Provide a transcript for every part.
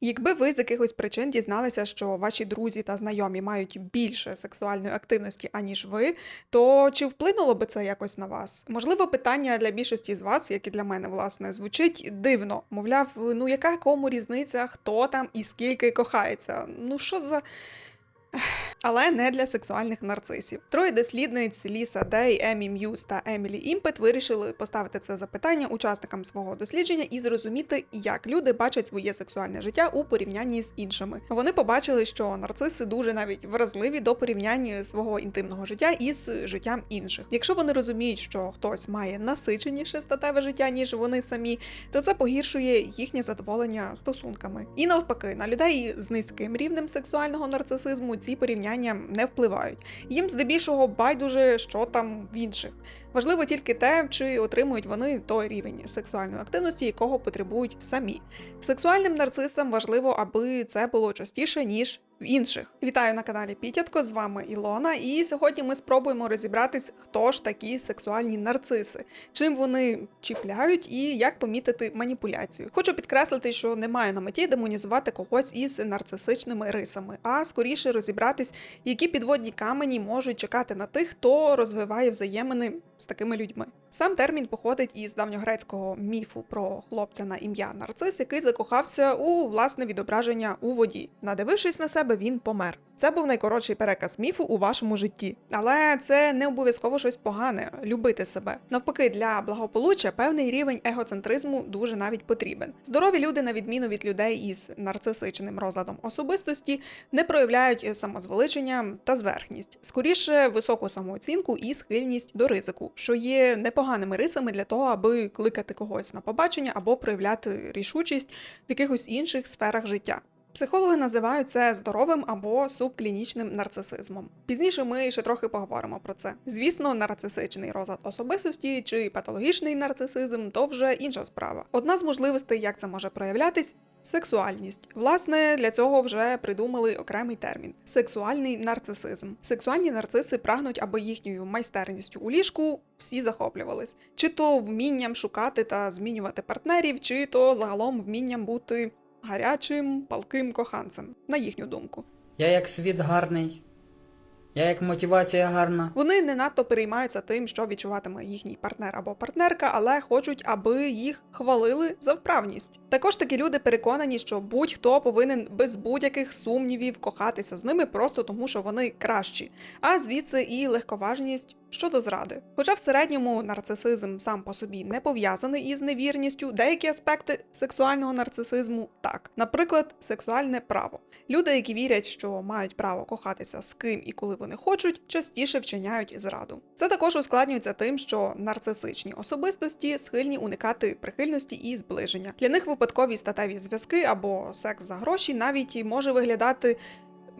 Якби ви з якихось причин дізналися, що ваші друзі та знайомі мають більше сексуальної активності, аніж ви, то чи вплинуло би це якось на вас? Можливо, питання для більшості з вас, як і для мене, власне, звучить дивно. Мовляв, ну яка кому різниця, хто там і скільки кохається? Ну що за. Але не для сексуальних нарцисів. Троє дослідниць Ліса Дей, Емі М'юз та Емілі Імпет вирішили поставити це запитання учасникам свого дослідження і зрозуміти, як люди бачать своє сексуальне життя у порівнянні з іншими. Вони побачили, що нарциси дуже навіть вразливі до порівняння свого інтимного життя із життям інших. Якщо вони розуміють, що хтось має насиченіше статеве життя, ніж вони самі, то це погіршує їхнє задоволення стосунками. І навпаки, на людей з низьким рівнем сексуального нарцисизму ці порівняння не впливають. Їм здебільшого байдуже, що там в інших. Важливо тільки те, чи отримують вони той рівень сексуальної активності, якого потребують самі. Сексуальним нарцисам важливо, аби це було частіше, ніж в інших. Вітаю на каналі Пітятко, з вами Ілона. І сьогодні ми спробуємо розібратись, хто ж такі сексуальні нарциси, чим вони чіпляють і як помітити маніпуляцію. Хочу підкреслити, що не маю на меті демонізувати когось із нарцисичними рисами, а скоріше розібратись, які підводні камені можуть чекати на тих, хто розвиває взаємини з такими людьми. Сам термін походить із давньогрецького міфу про хлопця на ім'я Нарцис, який закохався у власне відображення у воді. Надивившись на себе, він помер. Це був найкоротший переказ міфу у вашому житті, але це не обов'язково щось погане любити себе. Навпаки, для благополуччя певний рівень егоцентризму дуже навіть потрібен. Здорові люди, на відміну від людей із нарцисичним розладом особистості, не проявляють самозвеличення та зверхність, скоріше високу самооцінку і схильність до ризику, що є непоганими рисами для того, аби кликати когось на побачення або проявляти рішучість в якихось інших сферах життя. Психологи називають це здоровим або субклінічним нарцисизмом. Пізніше ми ще трохи поговоримо про це. Звісно, нарцисичний розлад особистості чи патологічний нарцисизм то вже інша справа. Одна з можливостей, як це може проявлятись. Сексуальність. Власне, для цього вже придумали окремий термін сексуальний нарцисизм. Сексуальні нарциси прагнуть, аби їхньою майстерністю у ліжку всі захоплювались, чи то вмінням шукати та змінювати партнерів, чи то загалом вмінням бути гарячим, палким коханцем, на їхню думку. Я як світ гарний. Я як мотивація гарна. Вони не надто переймаються тим, що відчуватиме їхній партнер або партнерка, але хочуть, аби їх хвалили за вправність. Також такі люди переконані, що будь-хто повинен без будь-яких сумнівів кохатися з ними просто тому, що вони кращі, а звідси і легковажність щодо зради. Хоча в середньому нарцисизм сам по собі не пов'язаний із невірністю, деякі аспекти сексуального нарцисизму так, наприклад, сексуальне право. Люди, які вірять, що мають право кохатися з ким і коли вони хочуть, частіше вчиняють зраду. Це також ускладнюється тим, що нарцисичні особистості схильні уникати прихильності і зближення. Для них випадкові статеві зв'язки або секс за гроші навіть може виглядати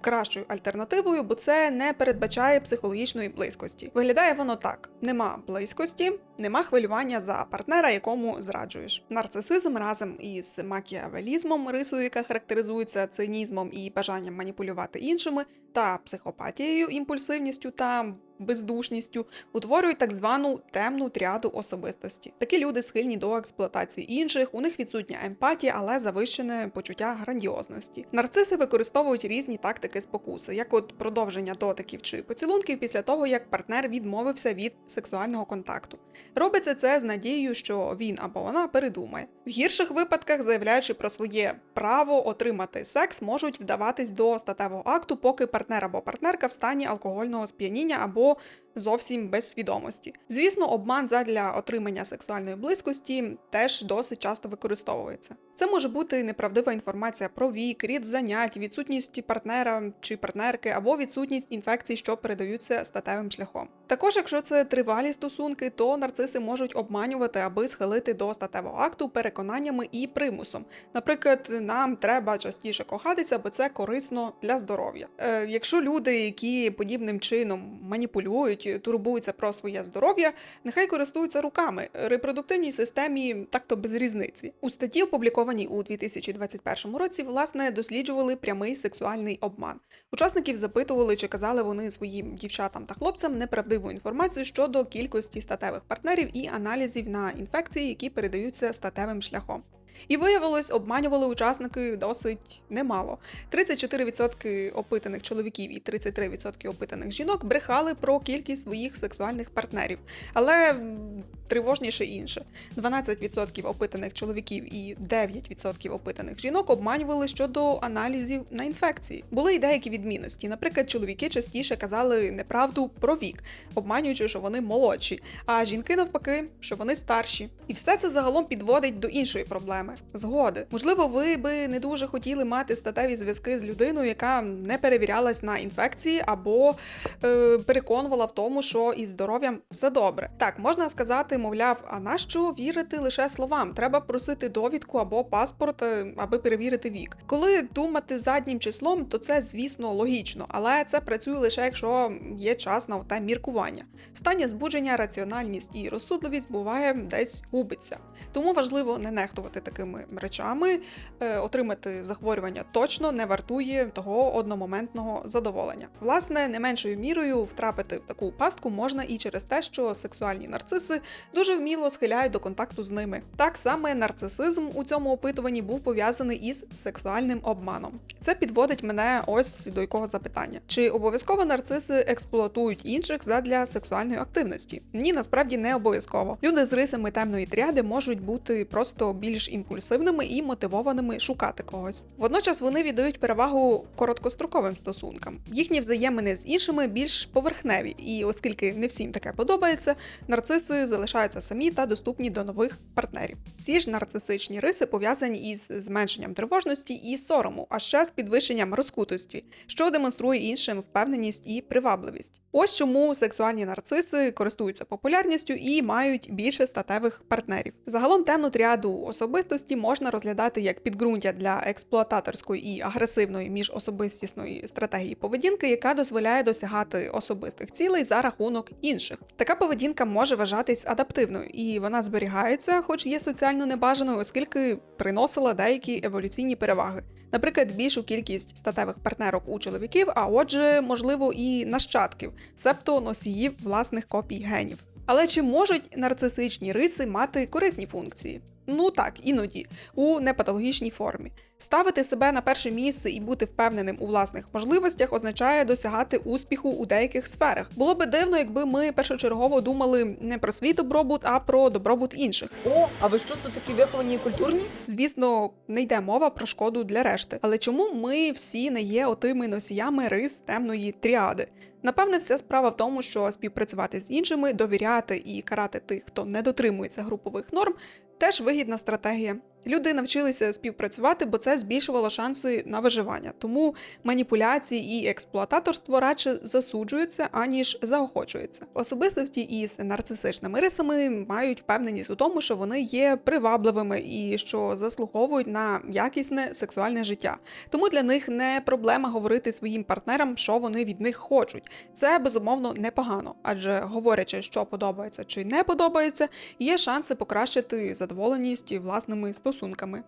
кращою альтернативою, бо це не передбачає психологічної близькості. Виглядає воно так: нема близькості, нема хвилювання за партнера, якому зраджуєш. Нарцисизм разом із макіавелізмом, рисою, яка характеризується цинізмом і бажанням маніпулювати іншими, та психопатією, імпульсивністю та бездушністю утворюють так звану темну тріаду особистості. Такі люди схильні до експлуатації інших, у них відсутня емпатія, але завищене почуття грандіозності. Нарциси використовують різні тактики спокуси, як от продовження дотиків чи поцілунків після того, як партнер відмовився від сексуального контакту. Робиться це з надією, що він або вона передумає. В гірших випадках, заявляючи про своє право отримати секс, можуть вдаватись до статевого акту, поки партнер або партнерка в стані алкогольного сп'яніння або зовсім без свідомості. Звісно, обман задля отримання сексуальної близькості теж досить часто використовується. Це може бути неправдива інформація про вік, рід занять, відсутність партнера чи партнерки або відсутність інфекцій, що передаються статевим шляхом. Також, якщо це тривалі стосунки, то нарциси можуть обманювати, аби схилити до статевого акту переконаннями і примусом. Наприклад, нам треба частіше кохатися, бо це корисно для здоров'я. Е, якщо люди, які подібним чином маніпулюють, турбуються про своє здоров'я, нехай користуються руками. Репродуктивній системі так-то без різниці. У статті, опублікованій у 2021 році, власне досліджували прямий сексуальний обман. Учасників запитували, чи казали вони своїм дівчатам та хлопцям неправдиву інформацію щодо кількості статевих партнерів і аналізів на інфекції, які передаються статевим шляхом. І виявилось, обманювали учасники досить немало. 34% опитаних чоловіків і 33% опитаних жінок брехали про кількість своїх сексуальних партнерів. Але тривожніше інше: 12% опитаних чоловіків і 9% опитаних жінок обманювали щодо аналізів на інфекції. Були й деякі відмінності. Наприклад, чоловіки частіше казали неправду про вік, обманюючи, що вони молодші, а жінки навпаки, що вони старші. І все це загалом підводить до іншої проблеми згоди. Можливо, ви би не дуже хотіли мати статеві зв'язки з людиною, яка не перевірялась на інфекції, або е, переконувала в тому, що із здоров'ям все добре. Так, можна сказати, мовляв, а нащо вірити лише словам? Треба просити довідку або паспорт, е, аби перевірити вік. Коли думати заднім числом, то це звісно логічно, але це працює лише якщо є час на те міркування. В стані збудження раціональність і розсудливість буває десь губиться. Тому важливо не нехтувати такими речами, е, отримати захворювання точно не вартує того одномоментного задоволення. Власне, не меншою мірою втрапити в таку пастку можна і через те, що сексуальні нарциси дуже вміло схиляють до контакту з ними. Так саме нарцисизм у цьому опитуванні був пов'язаний із сексуальним обманом. Це підводить мене ось до якого запитання: чи обов'язково нарциси експлуатують інших задля сексуальної активності? Ні, насправді не обов'язково. Люди з рисами темної тріади можуть бути просто більш імпульсивними і мотивованими шукати когось. Водночас вони віддають перевагу короткостроковим стосункам. Їхні взаємини з іншими більш поверхневі, і оскільки не всім таке подобається, нарциси залишаються самі та доступні до нових партнерів. Ці ж нарцисичні риси пов'язані із зменшенням тривожності і сорому, а ще з підвищенням розкутості, що демонструє іншим впевненість і привабливість. Ось чому сексуальні нарциси користуються популярністю і мають більше статевих партнерів. Загалом темну тріаду особистості можна розглядати як підґрунтя для експлуататорської і агресивної міжособистісної стратегії поведінки, яка дозволяє досягати особистих цілей за рахунок інших. Така поведінка може вважатись адаптивною, і вона зберігається, хоч є соціально небажаною, оскільки приносила деякі еволюційні переваги. Наприклад, більшу кількість статевих партнерок у чоловіків, а отже, можливо, і нащадків, себто носіїв власних копій генів. Але чи можуть нарцисичні риси мати корисні функції? Ну так, іноді, у непатологічній формі. Ставити себе на перше місце і бути впевненим у власних можливостях означає досягати успіху у деяких сферах. Було би дивно, якби ми першочергово думали не про свій добробут, а про добробут інших. О, а ви що тут такі виховані і культурні? Звісно, не йде мова про шкоду для решти. Але чому ми всі не є отими носіями рис темної тріади? Напевне, вся справа в тому, що співпрацювати з іншими, довіряти і карати тих, хто не дотримується групових норм, теж вигідна стратегія. Люди навчилися співпрацювати, бо це збільшувало шанси на виживання. Тому маніпуляції і експлуататорство радше засуджуються, аніж заохочуються. Особистості із нарцисичними рисами мають впевненість у тому, що вони є привабливими і що заслуговують на якісне сексуальне життя. Тому для них не проблема говорити своїм партнерам, що вони від них хочуть. Це безумовно непогано, адже говорячи, що подобається чи не подобається, є шанси покращити задоволеність власними стосунками.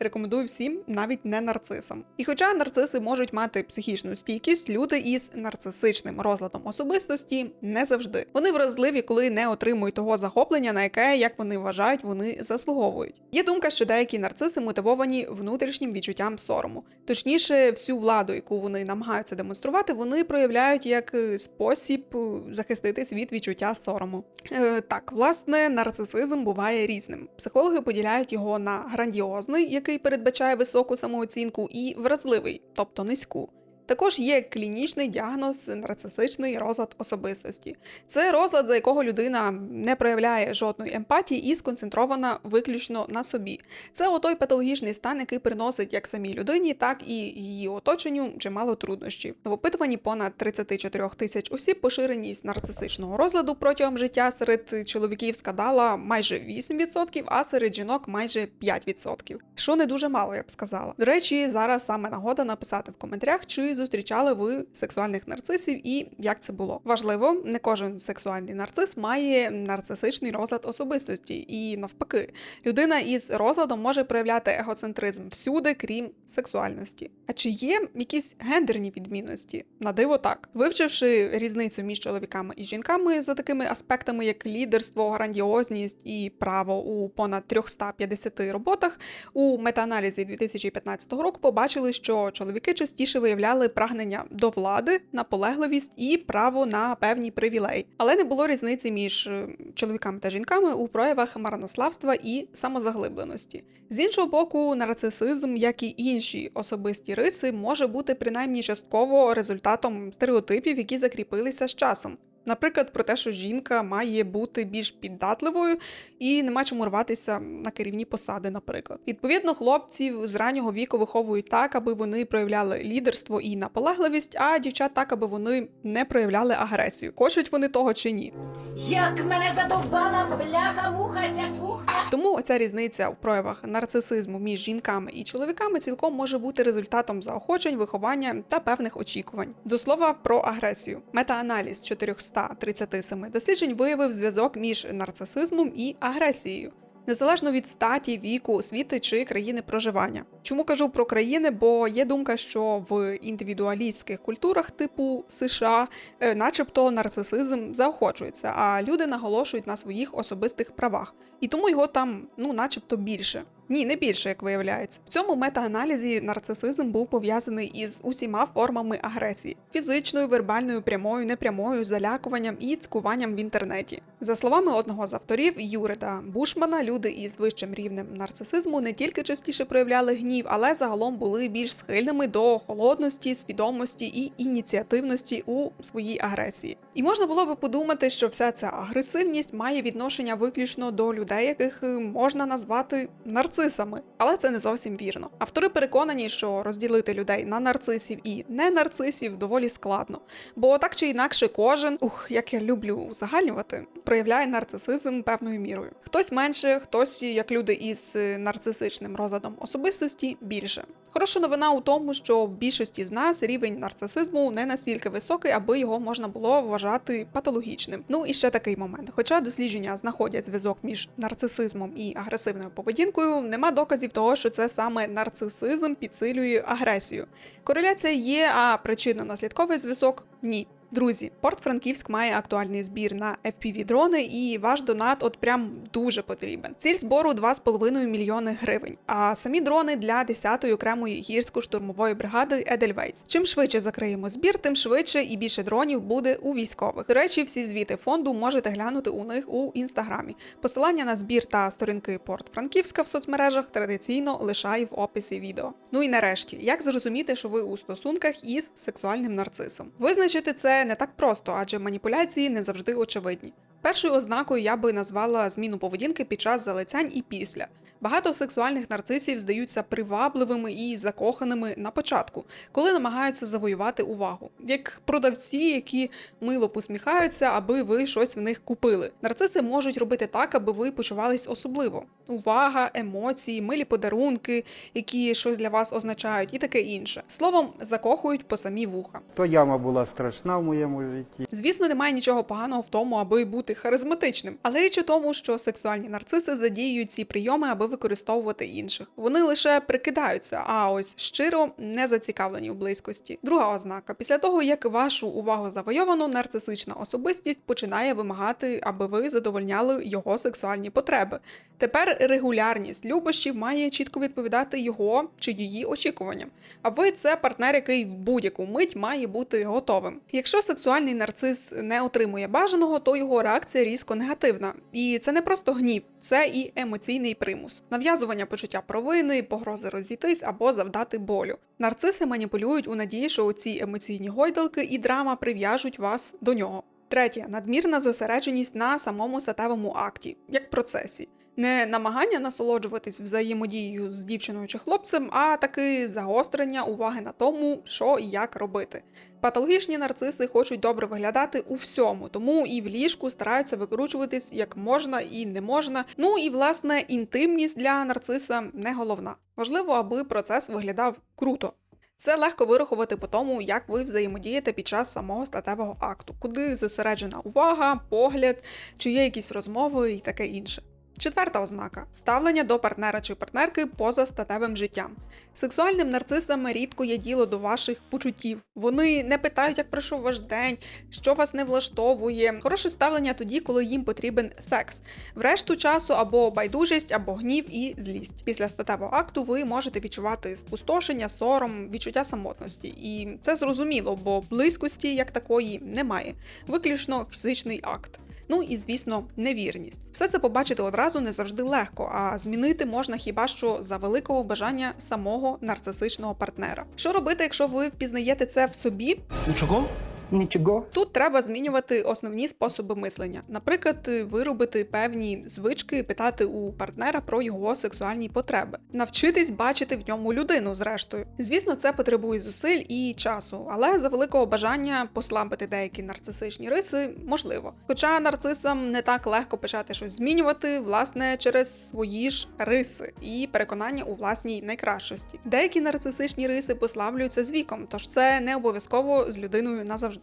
Рекомендую всім, навіть не нарцисам. І хоча нарциси можуть мати психічну стійкість, люди із нарцисичним розладом особистості не завжди. Вони вразливі, коли не отримують того захоплення, на яке, як вони вважають, вони заслуговують. Є думка, що деякі нарциси мотивовані внутрішнім відчуттям сорому. Точніше, всю владу, яку вони намагаються демонструвати, вони проявляють як е, спосіб е, захиститись від відчуття сорому. Е, так, власне, нарцисизм буває різним. Психологи поділяють його на грандіозний, який передбачає високу самооцінку, і вразливий, тобто низьку. Також є клінічний діагноз нарцисичний розлад особистості. Це розлад, за якого людина не проявляє жодної емпатії і сконцентрована виключно на собі. Це отой патологічний стан, який приносить як самій людині, так і її оточенню чимало труднощів. В опитуванні понад 34 тисяч осіб поширеність нарцисичного розладу протягом життя серед чоловіків складала майже 8%, а серед жінок майже 5%. Що не дуже мало, я б сказала. До речі, зараз саме нагода написати в коментарях, чи зустрічали ви сексуальних нарцисів і як це було? Важливо, не кожен сексуальний нарцис має нарцисичний розлад особистості, і навпаки, людина із розладом може проявляти егоцентризм всюди, крім сексуальності. А чи є якісь гендерні відмінності? На диво так, вивчивши різницю між чоловіками і жінками за такими аспектами, як лідерство, грандіозність і право у понад 350 роботах, у метааналізі 2015 року побачили, що чоловіки частіше виявляли прагнення до влади, наполегливість і право на певні привілеї, але не було різниці між е, чоловіками та жінками у проявах марнославства і самозаглибленості. З іншого боку, нарцисизм, як і інші особисті риси, може бути принаймні частково результатом стереотипів, які закріпилися з часом. Наприклад, про те, що жінка має бути більш піддатливою і нема чому рватися на керівні посади, наприклад. Відповідно, хлопців з раннього віку виховують так, аби вони проявляли лідерство і наполегливість, а дівчат так, аби вони не проявляли агресію. Хочуть вони того чи ні. Як мене задовбала бляха муха ця кухня. Тому оця різниця в проявах нарцисизму між жінками і чоловіками цілком може бути результатом заохочень, виховання та певних очікувань. До слова про агресію. Метааналіз 437 досліджень виявив зв'язок між нарцисизмом і агресією. Незалежно від статі, віку, освіти чи країни проживання. Чому кажу про країни? Бо є думка, що в індивідуалістських культурах типу США, е, начебто, нарцисизм заохочується, а люди наголошують на своїх особистих правах, і тому його там, ну, начебто, більше. Ні, не більше, як виявляється. В цьому метааналізі нарцисизм був пов'язаний із усіма формами агресії: фізичною, вербальною, прямою, непрямою, залякуванням і цькуванням в інтернеті. За словами одного з авторів Юрида Бушмана, люди із вищим рівнем нарцисизму не тільки частіше проявляли гнів, але загалом були більш схильними до холодності, свідомості і ініціативності у своїй агресії. І можна було би подумати, що вся ця агресивність має відношення виключно до людей, яких е, можна назвати нарцисами, але це не зовсім вірно. Автори переконані, що розділити людей на нарцисів і не нарцисів доволі складно, бо так чи інакше кожен, ух, як я люблю узагальнювати, проявляє нарцисизм певною мірою. Хтось менше, хтось, як люди із е, нарцисичним розладом особистості, більше. Хороша новина у тому, що в більшості з нас рівень нарцисизму не настільки високий, аби його можна було вважати патологічним. Ну і ще такий момент. Хоча дослідження знаходять зв'язок між нарцисизмом і агресивною поведінкою, нема доказів того, що це саме нарцисизм підсилює агресію. Кореляція є, а причинно-наслідковий зв'язок ні. Друзі, Порт Франківськ має актуальний збір на fpv дрони і ваш донат от прям дуже потрібен. Ціль збору 2,5 мільйони гривень. А самі дрони для 10-ї окремої гірсько-штурмової бригади Едельвейс. Чим швидше закриємо збір, тим швидше і більше дронів буде у військових. До речі, всі звіти фонду можете глянути у них у інстаграмі. Посилання на збір та сторінки Порт Франківська в соцмережах традиційно лишаю в описі відео. Ну і нарешті, як зрозуміти, що ви у стосунках із сексуальним нарцисом? Визначити це не так просто, адже маніпуляції не завжди очевидні. Першою ознакою я би назвала зміну поведінки під час залицянь і після. Багато сексуальних нарцисів здаються привабливими і закоханими на початку, коли намагаються завоювати увагу, як продавці, які мило посміхаються, аби ви щось в них купили. Нарциси можуть робити так, аби ви почувались особливо. Увага, емоції, милі подарунки, які щось для вас означають, і таке інше. Словом, закохують по самі вуха. То яма була страшна в моєму житті. Звісно, немає нічого поганого в тому, аби бути харизматичним. Але річ у тому, що сексуальні нарциси задіюють ці прийоми, аби використовувати інших. Вони лише прикидаються, а ось щиро не зацікавлені у близькості. Друга ознака: після того, як вашу увагу завойовано, нарцисична особистість починає вимагати, аби ви задовольняли його сексуальні потреби. Тепер регулярність любощів має чітко відповідати його чи її очікуванням. А ви це партнер, який в будь-яку мить має бути готовим. Якщо сексуальний нарцис не отримує бажаного, то його реакція різко негативна. І це не просто гнів, це і емоційний примус, нав'язування почуття провини, погрози розійтись або завдати болю. Нарциси маніпулюють у надії, що ці емоційні гойдалки і драма прив'яжуть вас до нього. Третє надмірна зосередженість на самому статевому акті, як процесі. Не намагання насолоджуватись взаємодією з дівчиною чи хлопцем, а таки загострення уваги на тому, що і як робити. Патологічні нарциси хочуть добре виглядати у всьому, тому і в ліжку стараються викручуватись як можна і не можна. Ну і власне інтимність для нарциса не головна. Важливо, аби процес виглядав круто. Це легко вирахувати по тому, як ви взаємодієте під час самого статевого акту, куди зосереджена увага, погляд, чи є якісь розмови і таке інше. Четверта ознака ставлення до партнера чи партнерки поза статевим життям. Сексуальним нарцисам рідко є діло до ваших почуттів. Вони не питають, як пройшов ваш день, що вас не влаштовує. Хороше ставлення тоді, коли їм потрібен секс. Врешту часу або байдужість, або гнів і злість. Після статевого акту ви можете відчувати спустошення, сором, відчуття самотності. І це зрозуміло, бо близькості як такої немає. Виключно фізичний акт. Ну і звісно, невірність. Все це побачити одразу не завжди легко, а змінити можна хіба що за великого бажання самого нарцисичного партнера. Що робити, якщо ви впізнаєте це в собі? Чого? Нічого. Тут треба змінювати основні способи мислення. Наприклад, виробити певні звички, питати у партнера про його сексуальні потреби, навчитись бачити в ньому людину. Зрештою, звісно, це потребує зусиль і часу, але за великого бажання послабити деякі нарцисичні риси можливо. Хоча нарцисам не так легко почати щось змінювати, власне, через свої ж риси і переконання у власній найкращості. Деякі нарцисичні риси послаблюються з віком, тож це не обов'язково з людиною назавжди.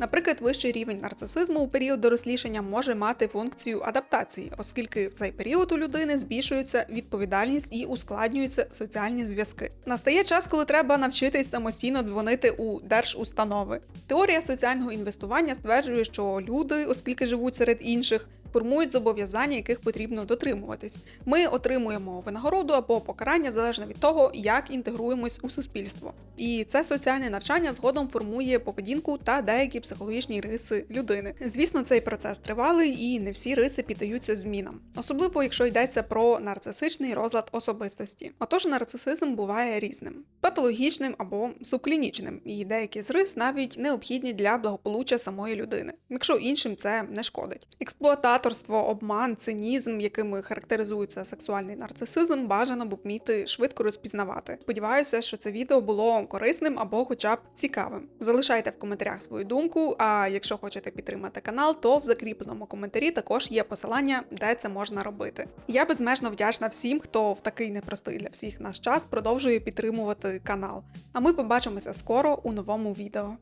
Наприклад, вищий рівень нарцисизму у період дорослішання може мати функцію адаптації, оскільки в цей період у людини збільшується відповідальність і ускладнюються соціальні зв'язки. Настає час, коли треба навчитись самостійно дзвонити у держустанови. Теорія соціального інвестування стверджує, що люди, оскільки живуть серед інших, формують зобов'язання, яких потрібно дотримуватись. Ми отримуємо винагороду або покарання залежно від того, як інтегруємось у суспільство. І це соціальне навчання згодом формує поведінку та деякі психологічні риси людини. Звісно, цей процес тривалий і не всі риси піддаються змінам, особливо якщо йдеться про нарцисичний розлад особистості. Отож, нарцисизм буває різним: патологічним або субклінічним, і деякі з рис навіть необхідні для благополуччя самої людини, якщо іншим це не шкодить. Експлуататорство, обман, цинізм, якими характеризується сексуальний нарцисизм, бажано б вміти швидко розпізнавати. Сподіваюся, що це відео було корисним або хоча б цікавим. Залишайте в коментарях свою думку. А якщо хочете підтримати канал, то в закріпленому коментарі також є посилання, де це можна робити. Я безмежно вдячна всім, хто в такий непростий для всіх наш час продовжує підтримувати канал. А ми побачимося скоро у новому відео.